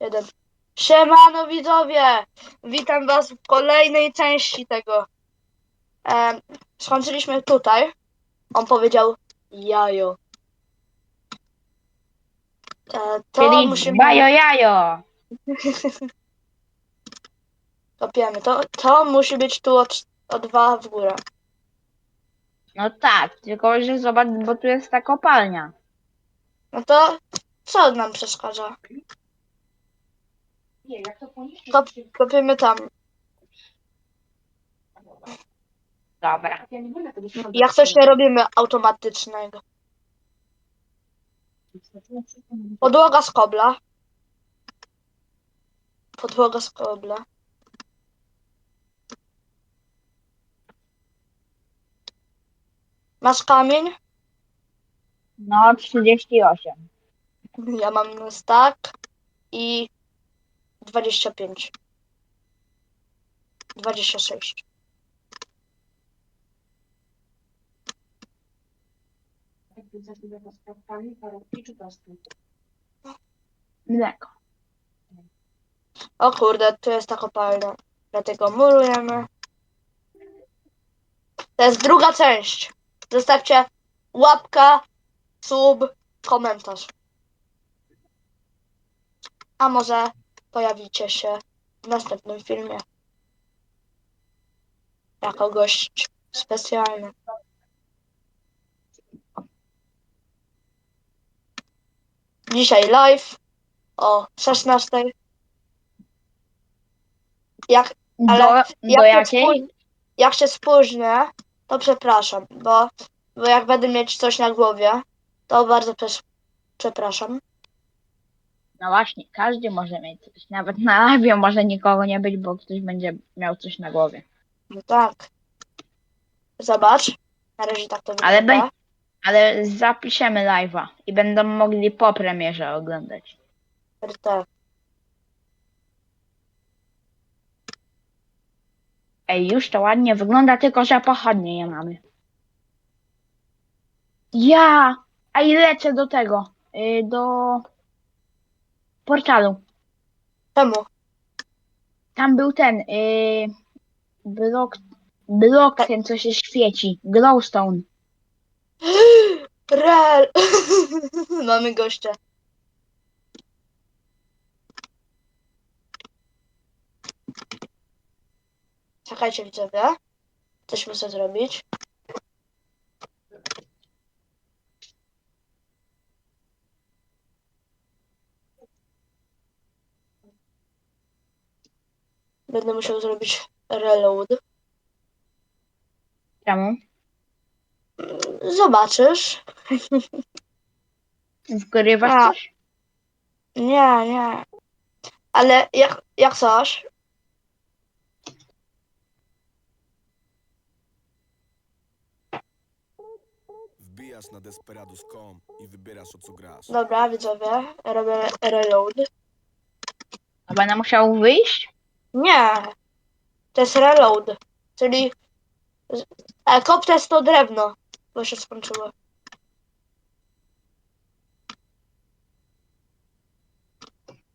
jeden. Siemano widzowie! Witam was w kolejnej części tego. Em, skończyliśmy tutaj. On powiedział jajo. E, to Czyli musimy... bajo jajo. Kopiemy. To, to musi być tu od, o dwa w górę. No tak, tylko że zobacz, bo tu jest ta kopalnia. No to co nam przeszkadza? Nie, jak to poniżej. Kop, kopiemy tam. Dobra. Jak coś nie robimy automatycznego. Podłoga z kobla. Podłoga z kobla. Masz kamień? No, 38. Ja mam stack i 25. 26. Mleko. O kurde, tu jest ta kopalnia. Dlatego murujemy. To jest druga część. Zostawcie łapka, sub, komentarz. A może pojawicie się w następnym filmie. Jako gość specjalny. Dzisiaj live o 16. Jak Ale do, jak do się jakiej? spóź- jak się spóźnię, to przepraszam, bo, bo jak będę mieć coś na głowie, to bardzo przepraszam. No właśnie, każdy może mieć coś. Nawet na live może nikogo nie być, bo ktoś będzie miał coś na głowie. No tak. Zobacz. Na razie tak to Ale, wygląda. be, ale zapiszemy live'a i będą mogli po premierze oglądać. Tak. Ej, już to ładnie wygląda, tylko że pochodnie nie mamy. Ja! A i lecę do tego, y, do portalu. Czemu? Tam był ten, y, blok, blok ten, co się świeci, glowstone. Rel! Mamy gościa. Czekajcie widzowie. Coś muszę zrobić. Będę musiał zrobić reload. Czemu? Zobaczysz. Wgrywasz A. coś? Nie, nie. Ale jak, jak coś, Wbijasz na desperadus.com i wybierasz o co grasz. dobra widzowie, robię reload. A będę musiał wyjść? Nie, to jest reload, czyli e, kop to jest to drewno, bo się skończyło.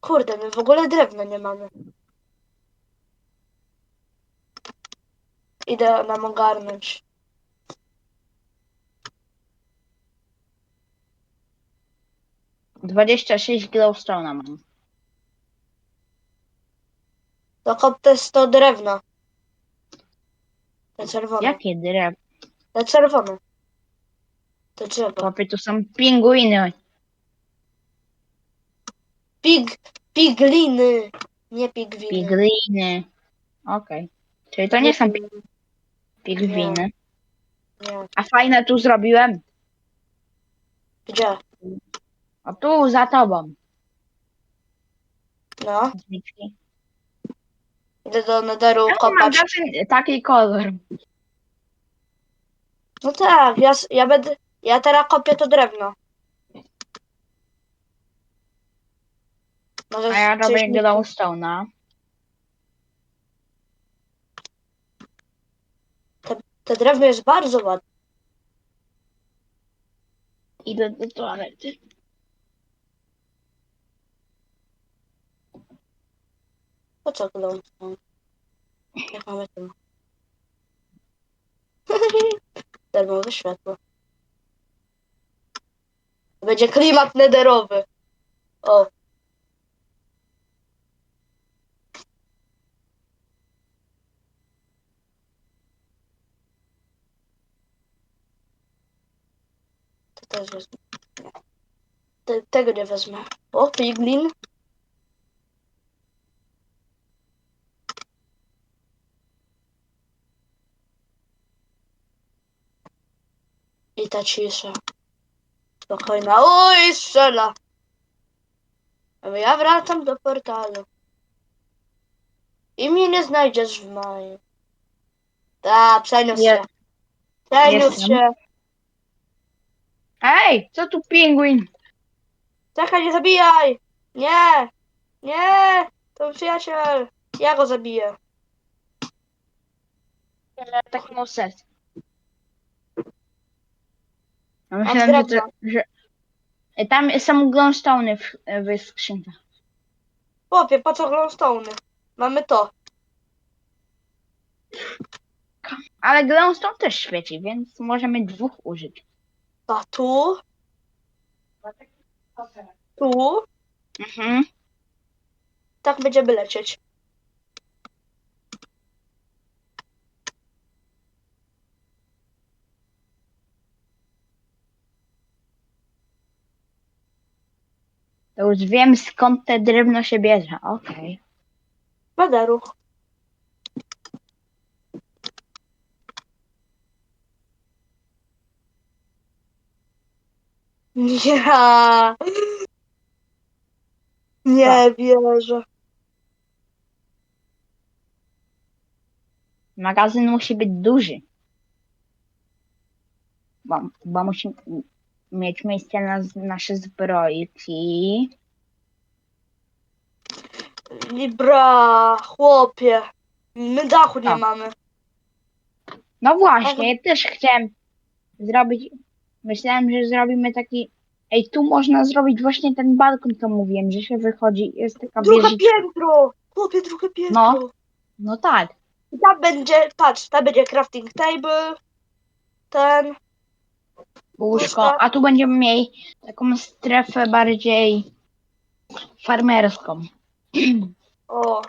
Kurde, my w ogóle drewna nie mamy. Idę nam ogarnąć. Dwadzieścia sześć glowstone'a mam. Kop to jest to drewno. To czerwone. Jakie drew? To czerwone. To drzewo. Chłopie, tu są pingwiny. Pig, pigliny, nie pigwiny. Pigliny. Okej. Czyli to nie są pi- Nie, pingwiny. nie. A fajne tu zrobiłem. Gdzie? O tu, za tobą. No. Idę do nederu Czemu kopać. magazyn taki kolor? No tak, ja, s- ja będę, ja teraz kopię to drewno. Może A ja coś robię mi- glowstone'a. To drewno jest bardzo ładne. Idę do toalety. Po co glowstone? Jak mamy tu? Darmowe światło. Będzie klimat nederowy. O. To też wezmę. Te, tego nie wezmę. O, piglin. I ta cisza. Spokojna. Oj, strzela! Ja wracam do portalu. I mnie nie znajdziesz w maju. Ta, Nie. się. Jestem. się. Ej, co tu pingwin? Czekaj, nie zabijaj! Nie! Nie! To mój przyjaciel! Ja go zabiję. Tak mało serc. Ja myślałem, że, to, że... Ej, Tam są glowstone w, w skrzynkach. Chłopie, po co glowstone? Mamy to. Ale glowstone też świeci, więc możemy dwóch użyć. A tu, tu. Mhm. Tak będziemy lecieć. Już wiem skąd te drewno się bierze. Okej. Badaru. Ja. Nie wierzę. Magazyn musi być duży. Bo, bo musi mieć miejsce na z- nasze zbrojki. Libra, chłopie. My dachu nie A. mamy. No właśnie, ja też chciałem zrobić. Myślałem, że zrobimy taki. Ej, tu można zrobić właśnie ten balkon, co mówiłem, że się wychodzi. Jest taka Drugie wieżyczka. piętro! Chłopie, drugie piętro. No. No tak. I tam będzie, patrz, tam będzie crafting table. Ten. Łóżko. A tu będziemy mieli taką strefę bardziej farmerską. O.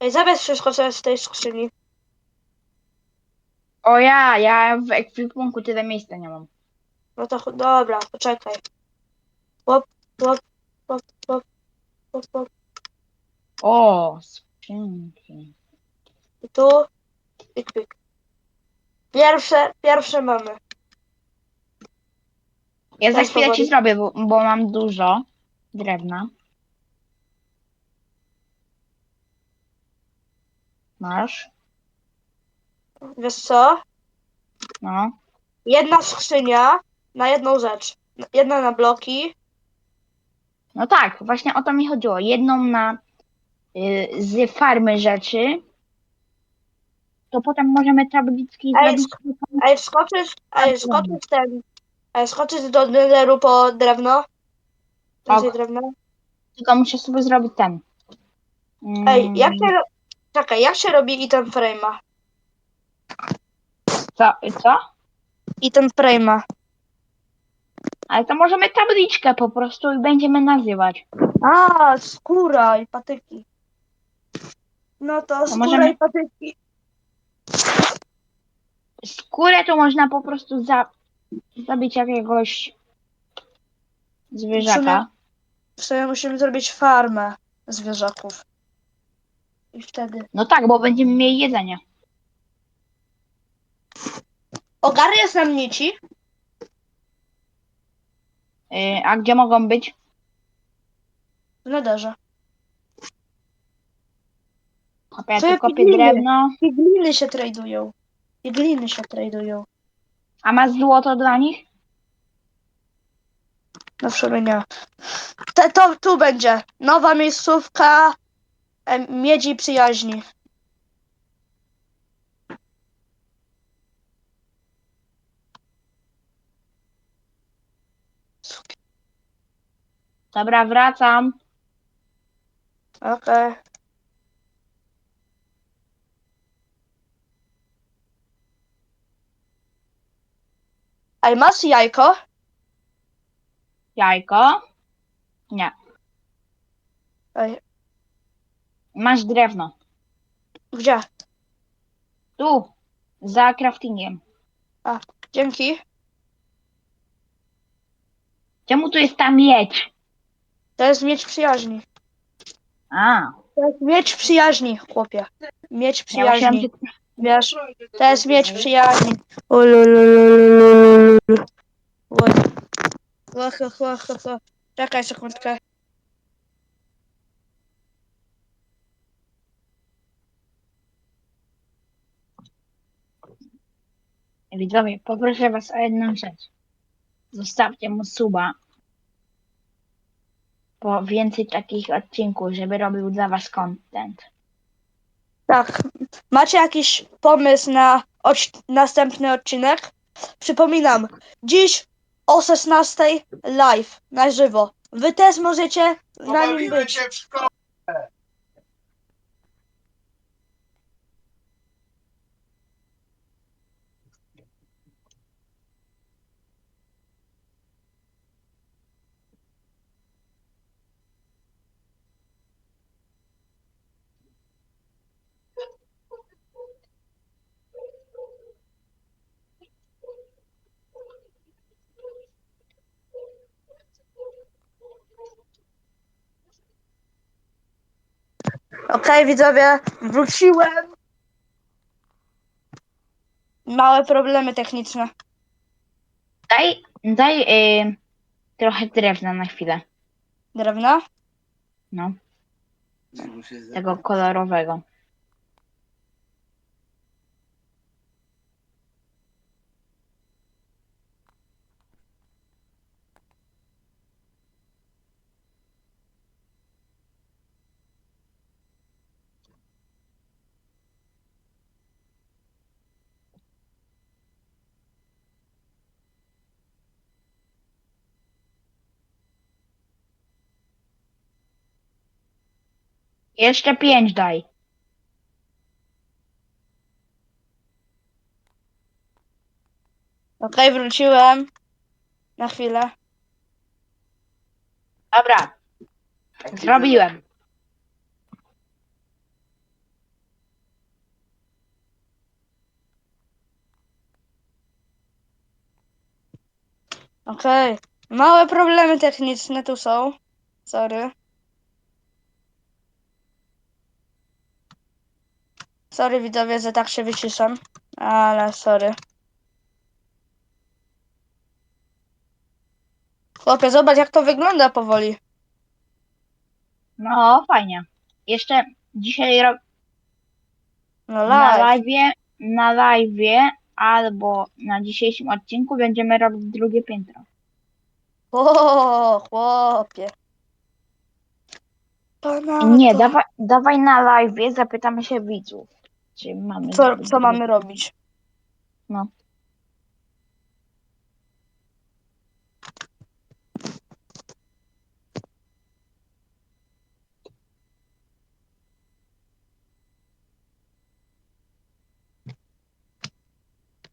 Ej, zabierz wszystko, co jest w tej skrzyni. O ja, ja w ekwipunku tyle miejsca nie mam. No to ch- dobra, poczekaj. Hop, hop, hop, hop, hop, hop. O, skrzynki. I tu. Pik, pik. Pierwsze, pierwsze mamy. Ja za Teraz chwilę ci zrobię, bo, bo mam dużo drewna. Masz? Wiesz co? No. Jedna skrzynia na jedną rzecz. Jedna na bloki. No tak, właśnie o to mi chodziło. Jedną na y, z farmy rzeczy. To potem możemy tabliczki zrobić. A jak skoczysz, a jak skoczysz ten. A jak skoczysz do netheru po drewno. Więcej drewna. Tylko muszę sobie zrobić ten. Mm, Ej, jak się. ro- Czekaj, jak się robi item frame'a? Co? co? Item frame'a. Ale to możemy tabliczkę po prostu i będziemy nazywać. A, skóra i patyki. No to skóra możemy- i patyki. Skórę to można po prostu za, zabić jakiegoś zwierzaka. W sumie musimy zrobić farmę zwierzaków. I wtedy. No tak, bo będziemy mieli jedzenie. Ogarniasz nam nici? Yy, a gdzie mogą być? W nederze. Hopie, Ja Co tu ja kopię drewno. I gliny się tradują. I gliny się tradują. A masz złoto dla nich? No w sumie nie. Te, to tu będzie. Nowa miejscówka e, miedzi przyjaźni. Dobra, wracam. Okej. Ej, masz jajko? Jajko? Nie. Ej, Masz drewno. gdzie? Tu. Za craftingiem. Dzięki. Czemu tu jest ta miedź? To jest miecz przyjaźni. A. To jest miecz przyjaźni, chłopie. Miecz Ja myślałam, przyjaźni. że... Wiesz, to jest miecz przyjaźni. Ulululululu. Oj. Ho, ho, ho. Czekaj sekundkę. Widzowie, poproszę was o jedną rzecz. Zostawcie mu suba. Po więcej takich odcinków, żeby robił dla was content. Tak. Macie jakiś pomysł na odc- następny odcinek? Przypominam, dziś o 16 live na żywo. Wy też możecie na nim być. w szkole. Okej, widzowie, wróciłem. Małe problemy techniczne. Daj, daj y, trochę drewna na chwilę. Drewna? No, tego kolorowego. Jeszcze pięć daj. Okej, wróciłem. Na chwilę. Dobra, zrobiłem. Okej. Małe problemy techniczne tu są. Sorry. Sorry widzowie, że tak się wyciszam. Ale sorry. Chłopie, zobacz jak to wygląda powoli. No, fajnie. Jeszcze dzisiaj ro- No na live. live, na live albo na dzisiejszym odcinku będziemy robić drugie piętro. O, chłopie. Pana Nie, dawaj, dawaj na live, zapytamy się widzów, czy mamy Co, zrobić co mamy robić? No.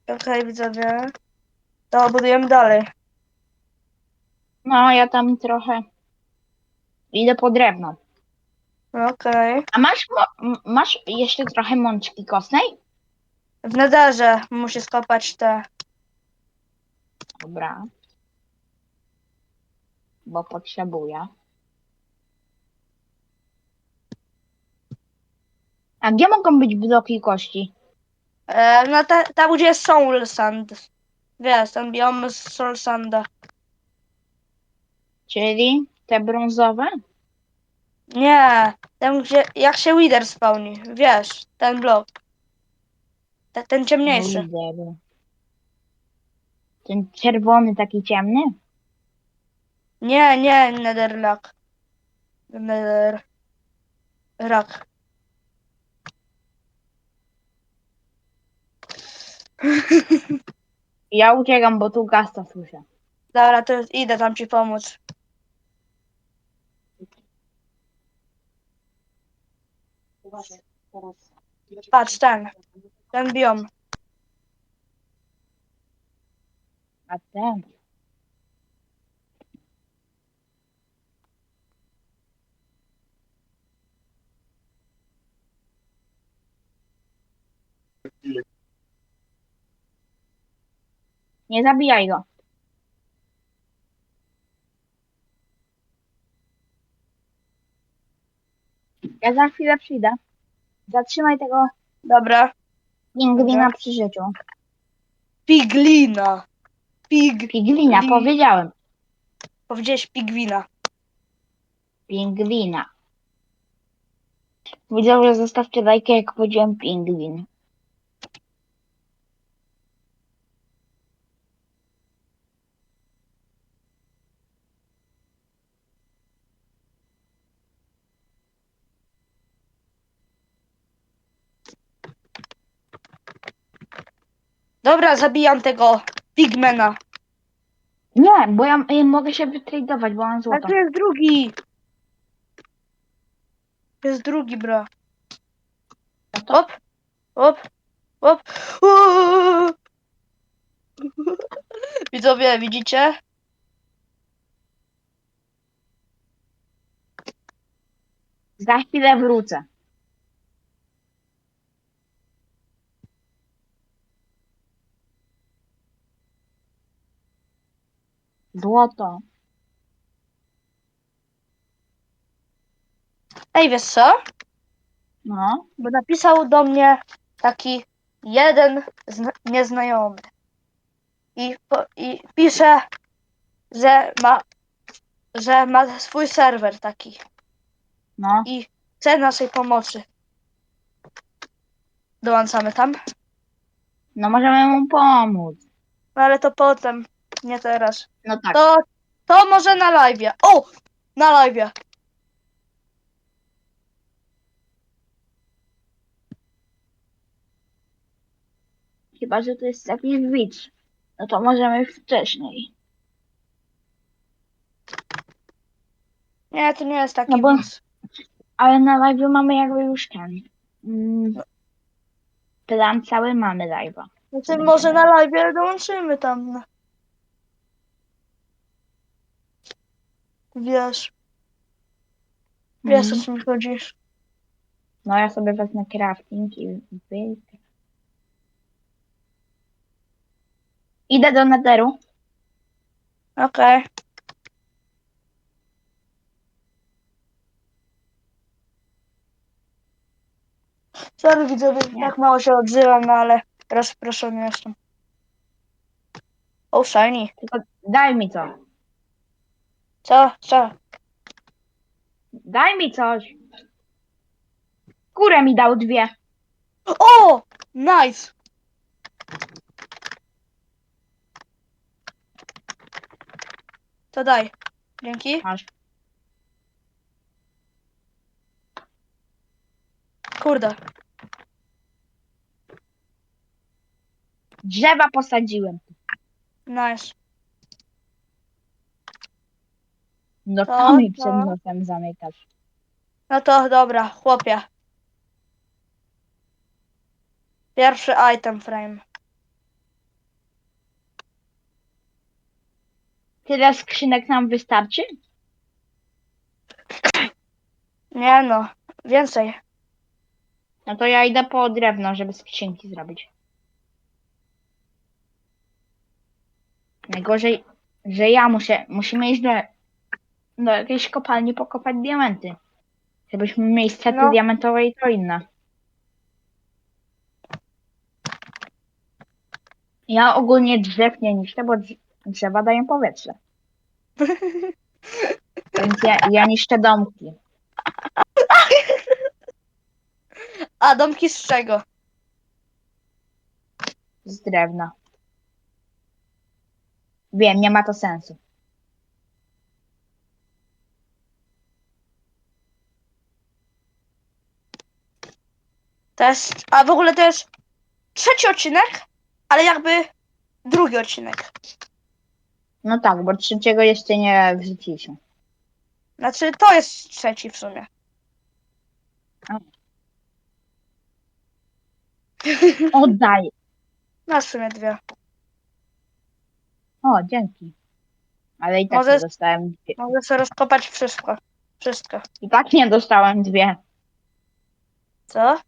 Okej, widzowie. To budujemy dalej. No, ja tam trochę idę po drewno. Okej. A masz, mo- masz jeszcze trochę mączki kostnej? W nederze muszę skopać te. Dobra. Bo potrzebuję. A gdzie mogą być bloki kości? E, no te, tam gdzie jest soul sand. Wiesz, ten biom z soul sanda. Czyli te brązowe? Nie, tam gdzie, jak się Wither spełni. Wiesz, ten blok. Te, ten ciemniejszy. Widzę. Ten czerwony taki ciemny? Nie, nie, netherlock. Nether... Rock. Ja uciekam, bo tu gasta słyszę. Dobra, to idę tam ci pomóc. Teraz, teraz. Patrz, ten. Ten biom. A ten. Nie zabijaj go. Ja za chwilę przyjdę. Zatrzymaj tego Dobra. pingwina Dobra. przy życiu. Piglina. Pig. Pingwina, Ping- powiedziałem. Powiedziałeś pigwina. Pingwina. Widzowie, zostawcie lajkę, jak powiedziałem pingwin. Dobra, zabijam tego pigmena. Nie, bo ja y, mogę się wytradować, bo mam Ale złoto. tu jest drugi. Jest drugi, bro. Op, op, op. Uuu. Widzowie, widzicie? Za chwilę wrócę. Złoto. Ej, wiesz co? No. Bo napisał do mnie taki jeden zna nieznajomy. I, po, I pisze, że ma, że ma swój serwer taki. No. I chce naszej pomocy. Dołączamy tam. No możemy mu pomóc. No ale to potem, nie teraz. No tak. To, to może na live. O! Na live. Chyba, że to jest jakiś widz. No to możemy wcześniej. Nie, to nie jest taki No bo- widz. Ale na live mamy jakby już ten. Mm, plan cały mamy live'a. Znaczy, może na live dołączymy tam. Wiesz, wiesz o Mhm. co mi chodzi. No ja sobie wezmę crafting i wy... Idę do netheru. Okej. Sorry widzowie, Nie. tak mało się odzywam, no ale rozproszony jestem. O, shiny. Tylko daj mi coś. Co? Co? Daj mi coś. Kurę mi dał dwie. O! Nice! To daj. Dzięki. Masz. Kurde. Drzewa posadziłem. Nice. No To, to mi to. przed nosem zamykasz. No to dobra, chłopie. Pierwszy item frame. Tyle skrzynek nam wystarczy? Nie no, więcej. No to ja idę po drewno, żeby skrzynki zrobić. Najgorzej, że ja muszę, musimy iść do, do jakiejś kopalni pokopać diamenty. Żebyśmy mieli sety No. diamentowe i to inne. Ja ogólnie drzew nie niszczę, bo drz- drzewa dają powietrze. Więc ja, ja niszczę domki. A domki z czego? z drewna. Wiem, nie ma to sensu. To jest, a w ogóle to jest trzeci odcinek, ale jakby drugi odcinek. No tak, bo trzeciego jeszcze nie wrzuciliśmy. Znaczy to jest trzeci w sumie. Oddaj. Masz w sumie dwie. O, dzięki. Ale i tak Możesz- nie dostałem dwie. Mogę sobie rozkopać wszystko. Wszystko. I tak nie dostałem dwie. Co?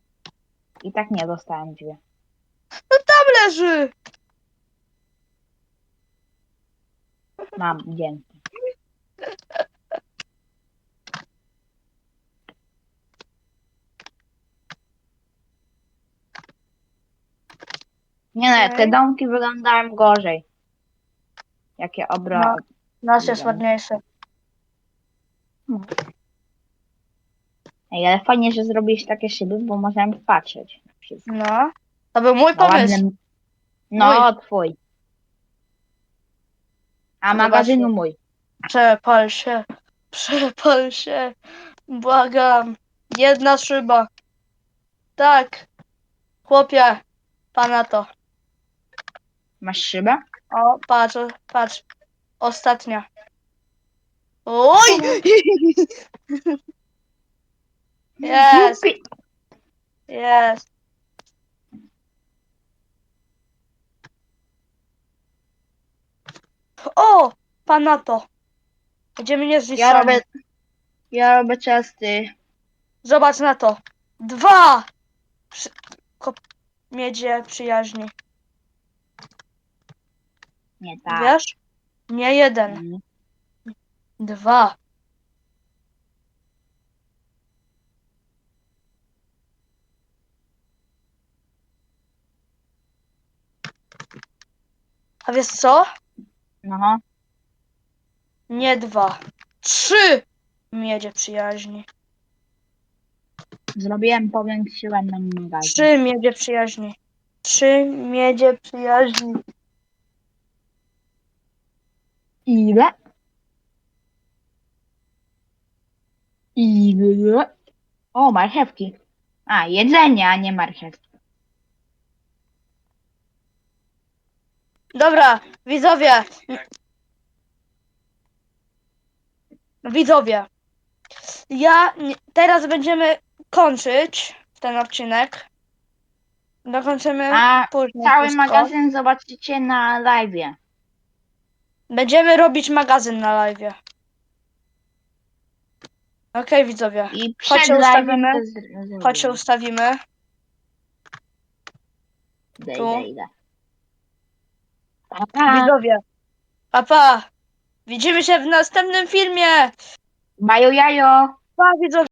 I tak nie dostałem dwie. Tam leży! Mam, dzięki. Nie no, te Okej. domki wyglądają gorzej. Jakie obro... No. Nasz jest Dobra. ładniejszy. Ej, ale fajnie, że zrobiłeś takie szyby, bo możemy patrzeć. na wszystko. No. To był mój Na pomysł. ładnym- No, twój. A Zobaczmy. magazynu mój. Przepal się. Przepal się. Błagam. Jedna szyba. Tak. Chłopie. Pana to. Masz szybę? O, patrz, patrz. Ostatnia. Oj! Jest, jest. O! Pana to. Będziemy nie zniszczeni. Ja robię... Ja robię czesty. Zobacz na to. Dwa! Przy... Kop... Miedzie przyjaźni. Nie tak. Wiesz? Nie jeden. Mm. Dwa. A wiesz co? No. Nie dwa. Trzy miedzie przyjaźni. Zrobiłem, powiększyłem nam magazyn. Trzy miedzie przyjaźni. Trzy miedzie przyjaźni. Ile? Ile? O, marchewki. A, jedzenie, a nie marchewki. Dobra, widzowie. Widzowie. Ja nie- teraz będziemy kończyć ten odcinek. Dokończymy A później. cały wszystko. magazyn zobaczycie na live'ie. Będziemy robić magazyn na live. Okej, widzowie. I przed live'em ustawimy. to Chodź się zrobimy. ustawimy. Idę, tu. idę, idę. Pa, pa. Widzowie. Papa. Widzimy się w następnym filmie. Bajo jajo. Pa, widzowie.